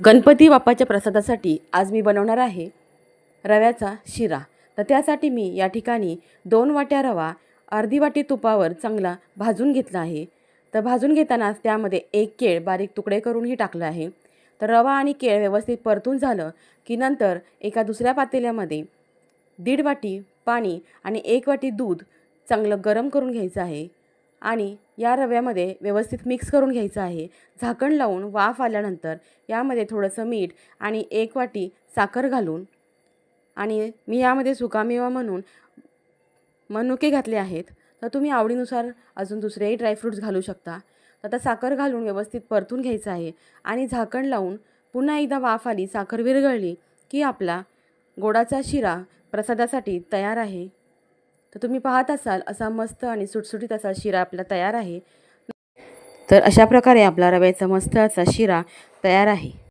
गणपती बाप्पाच्या प्रसादासाठी आज मी बनवणार आहे रव्याचा शिरा. तर त्यासाठी मी या ठिकाणी दोन वाट्या रवा अर्धी वाटी तुपावर चांगला भाजून घेतला आहे. तर भाजून घेतानाच त्यामध्ये एक केळ बारीक तुकडे करूनही टाकलं आहे. तर रवा आणि केळ व्यवस्थित परतून झालं की नंतर एका दुसऱ्या पातेल्यामध्ये दीड वाटी पाणी आणि एक वाटी दूध चांगलं गरम करून घ्यायचं आहे. आणि या रव्यामध्ये व्यवस्थित मिक्स करून घ्यायचं आहे. झाकण लावून वाफ आल्यानंतर यामध्ये थोडंसं मीठ आणि एक वाटी साखर घालून आणि मी यामध्ये सुकामेवा म्हणून मनुके घातले आहेत. तर तुम्ही आवडीनुसार अजून दुसरेही ड्रायफ्रूट्स घालू शकता. आता साखर घालून व्यवस्थित परतून घ्यायचं आहे आणि झाकण लावून पुन्हा एकदा वाफ आली साखर विरघळली की आपला गोडाचा शिरा प्रसादासाठी तयार आहे. तर तुम्ही पाहत असाल असा मस्त आणि सुटसुटीत असा शिरा आपला तयार आहे. तर अशा प्रकारे आपला रव्याचा मस्त असा शिरा तयार आहे.